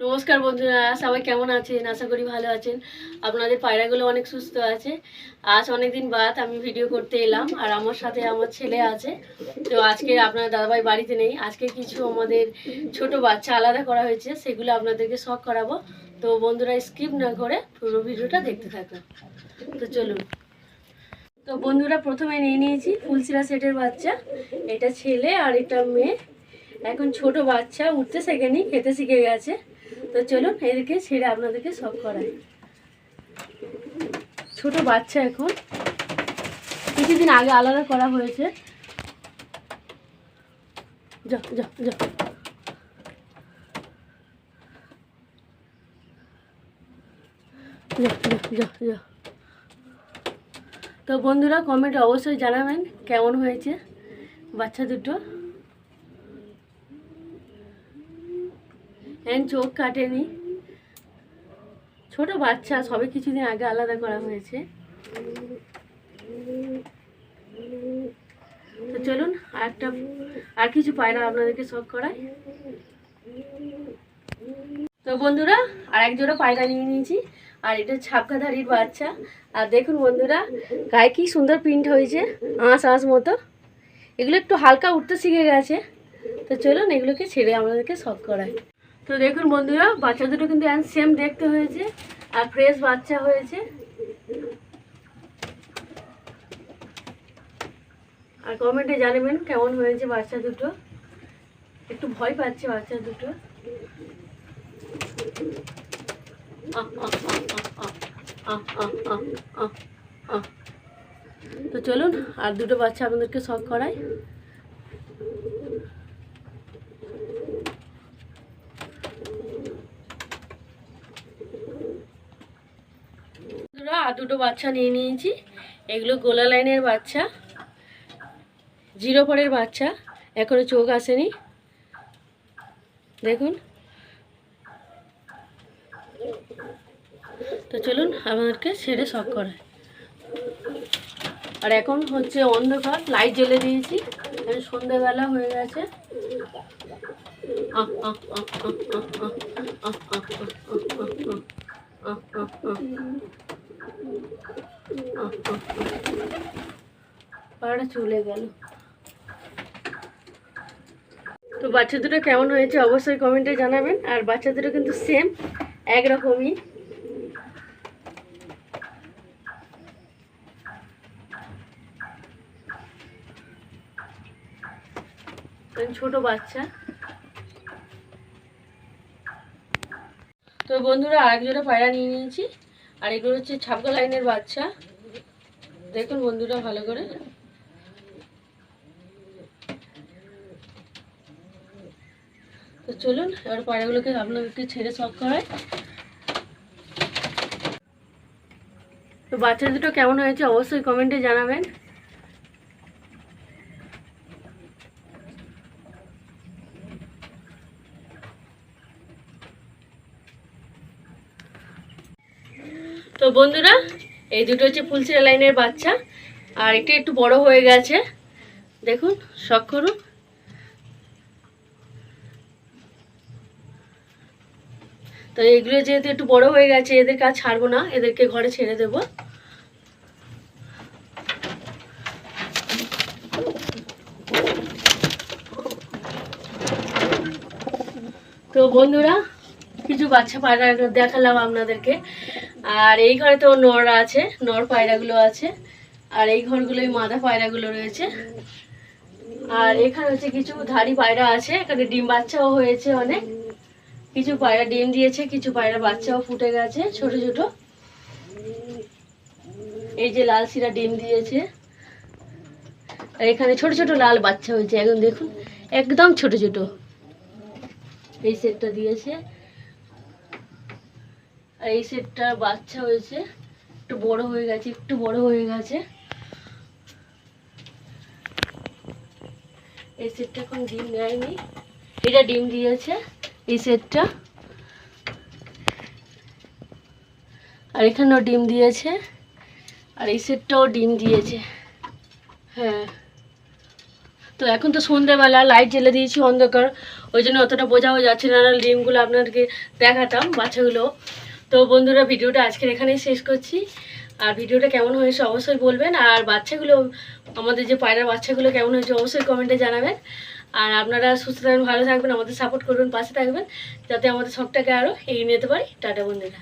নমস্কার বন্ধুরা, সবাই কেমন আছেন? আশা করি ভালো আছেন। আপনাদের পায়রাগুলো অনেক সুস্থ আছে। আজ অনেক দিন বাদ আমি ভিডিও করতে এলাম, আর আমার সাথে আমার ছেলে আছে। তো আজকে আপনার দাদাভাই বাড়িতে নেই। আজকে কিছু আমাদের ছোট বাচ্চা আলাদা করা হয়েছে, সেগুলো আপনাদেরকে শখ করাবো। তো বন্ধুরা স্কিপ না করে পুরো ভিডিওটা দেখতে থাকুন। তো চলুন। তো বন্ধুরা, প্রথমে নিয়ে নিয়েছি ফুলসিরা সেটের বাচ্চা। এটা ছেলে আর এটা মেয়ে। এখন ছোট বাচ্চা, উঠতে শেখেনি, খেতে শিখে গেছে। তো চলুন এদিকে ছেড়ে আপনাদেরকে সব করাই। ছোট বাচ্চা এখন। কিছুদিন আগে আলাদা করা হয়েছে। তো বন্ধুরা, কমেন্টে অবশ্যই জানাবেন কেমন হয়েছে বাচ্চা দুটো। এন চোখ কাটেনি। ছোট বাচ্চা, সবে কিছুদিন আগে আলাদা করা হয়েছে। তো চলুন, আর একটা, আর কিছু পায়রা আপনাদেরকে শখ করাই তো বন্ধুরা, আর এক জোড়া পায়রা নিয়ে নিয়েছি, আর এটা ছাপকাধারির বাচ্চা। আর দেখুন বন্ধুরা, গায়ে কি সুন্দর প্রিন্ট হয়েছে, আঁশ আঁশ মতো। এগুলো একটু হালকা উঠতে শিখে গেছে। তো চলুন, এগুলোকে ছেড়ে আমাদেরকে শখ করাই তো দেখুন বন্ধুরা, বাচ্চা দুটো কিন্তু অ্যান্ড সেম দেখতে হয়েছে, আর ফ্রেশ বাচ্চা হয়েছে। আর কমেন্টে জানাবেন কেমন হয়েছে বাচ্চা দুটো। একটু ভয় পাচ্ছে বাচ্চা দুটো। তো চলুন, আর দুটো বাচ্চা আপনাদেরকে শখ করায় দুটো বাচ্চা নিয়ে নিয়েছি এগুলো গোলা লাইনের বাচ্চা জিরো পরের বাচ্চা এখনও চোখ আসেনি দেখুন তো চলুন আমাদেরকে ছেড়ে শখ করায় আর এখন হচ্ছে অন্ধকার লাইট জ্বেলে দিয়েছি এখন সন্ধেবেলা হয়ে গেছে আহ, আহ, আহ, তো বাচ্চা দুটো কেমন হয়েছে অবশ্যই কমেন্টে জানাবেন। আর বাচ্চা দুটো কিন্তু সেম একরকমই। ছোট বাচ্চা। তো বন্ধুরা আরেক জোড়া পায়রা নিয়ে নিয়েছি। আর এগুলো হচ্ছে ছাপকা লাইনের বাচ্চা। দেখুন বন্ধুরা ভালো করে। তো চলুন, এবার পায়রাগুলোকে আপনাদেরকে ছেড়ে সব করায় তো বাচ্চা দুটো কেমন হয়েছে অবশ্যই কমেন্টে জানাবেন। তো বন্ধুরা, এই দুটো হচ্ছে ফুলসিরা লাইনের বাচ্চা, আর এটা একটু বড় হয়ে গেছে। দেখুন, শখ করুন। তো এগুলো যেহেতু একটু বড় হয়ে গেছে, এদেরকে আর ছাড়বো না, এদেরকে ঘরে ছেড়ে দেব। তো বন্ধুরা কিছু বাচ্চা পায়রা দেখালাম আপনাদেরকে। আর এই ঘরে তো নর আছে, নর পায়রাগুলো আছে, আর এই ঘরগুলোই মাদা পায়রাগুলো রয়েছে। আর এখানে হচ্ছে কিছু ধাড়ি পায়রা আছে, এখানে ডিম বাচ্চাও হয়েছে অনেক। কিছু পায়রা ডিম দিয়েছে, কিছু পায়রা বাচ্চাও ফুটে গেছে, ছোট ছোট। এই যে লাল শিরা ডিম দিয়েছে। আর এখানে ছোট ছোট লাল বাচ্চা হয়েছে এখন দেখুন, একদম ছোট ছোট। এই সেটটা দিয়েছে। আর এই সেটটা বাচ্চা হয়েছে। একটু বড় হয়ে গেছে, একটু বড় হয়ে গেছে। এই সেটটা এখন ডিম দেয়নি। এটা ডিম দিয়েছে, এই সেটটা। আর এখানেও ডিম দিয়েছে, আর এই সেটটাও ডিম দিয়েছে। হ্যাঁ। তো এখন তো সন্ধ্যেবেলা লাইট জ্বেলে দিয়েছি অন্ধকার। ওই জন্য অতটা বোঝাও যাচ্ছে না। না ডিমগুলো আপনাদেরকে দেখাতাম বাচ্চাগুলো। তো বন্ধুরা, ভিডিওটা আজকের এখানেই শেষ করছি। আর ভিডিওটা কেমন হয়েছে অবশ্যই বলবেন। আর বাচ্চাগুলো, আমাদের যে পায়রার বাচ্চাগুলো কেমন হয়েছে অবশ্যই কমেন্টে জানাবেন। আর আপনারা সুস্থ থাকবেন, ভালো থাকবেন, আমাদের সাপোর্ট করবেন, পাশে থাকবেন, যাতে আমাদের সবটাকে আরও এগিয়ে নিতে পারি। টাটা বন্ধুরা।